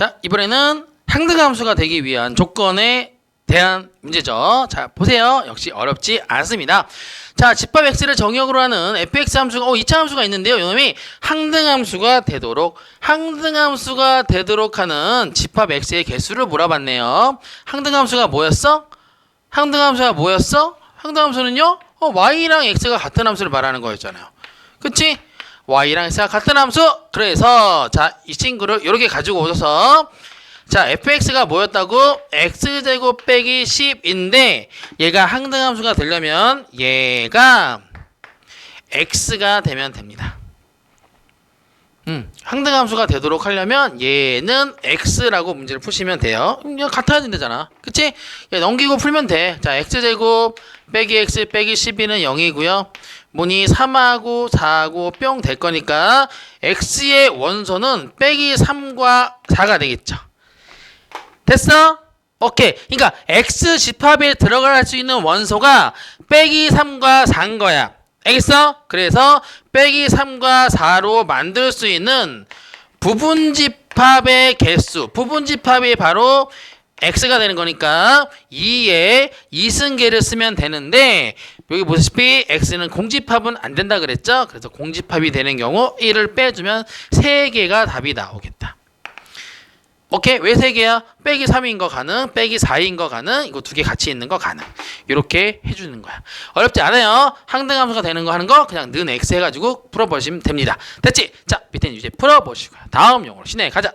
자, 이번에는 상등함수가 되기 위한 조건에 대한 문제죠. 자, 보세요. 역시 어렵지 않습니다. 자, 집합 x를 정역으로 하는 fx 함수가 어, 2차 함수가 있는데요. 이놈이 항등 함수가 되도록 항등 함수가 되도록 하는 집합 x의 개수를 물어봤네요. 항등 함수가 뭐였어? 항등 함수가 뭐였어? 항등 함수는요? 어, y랑 x가 같은 함수를 말하는 거였잖아요. 그치? Y랑 x가 같은 함수. 그래서 자, 이 친구를 이렇게 가지고 오셔서 자, fx가 뭐였다고? x제곱 빼기 10인데 얘가 항등함수가 되려면 얘가 x가 되면 됩니다. 음, 항등함수가 되도록 하려면 얘는 x라고 문제를 푸시면 돼요. 음, 이거 같아야 된다잖아. 그치? 얘 넘기고 풀면 돼. 자, x제곱 빼기 x 빼기 12는 0이고요. 뭐니 3하고 4하고 뿅 될 거니까 x의 원소는 빼기 3과 4가 되겠죠. 됐어? 오케이. 그러니까 x 집합에 들어갈 수 있는 원소가 빼기 3과 4인 거야. 알겠어? 그래서 빼기 3과 4로 만들 수 있는 부분 집합의 개수. 부분 집합이 바로 x가 되는 거니까 2에 이승계를 쓰면 되는데 여기 보시다시피 x는 공집합은 안 된다 그랬죠? 그래서 공집합이 되는 경우 1을 빼주면 3개가 답이 나오겠다. 오케이 왜세 개야? 빼기 3인 거 가능, 빼기 4인 거 가능, 이거 두 개 같이 있는 거 가능. 이렇게 해주는 거야. 어렵지 않아요. 항등함수가 되는 거 하는 거 그냥 는 x 해가지고 풀어보시면 됩니다. 됐지? 자 밑에는 이제 풀어보시고요. 다음 용어로 시내 가자.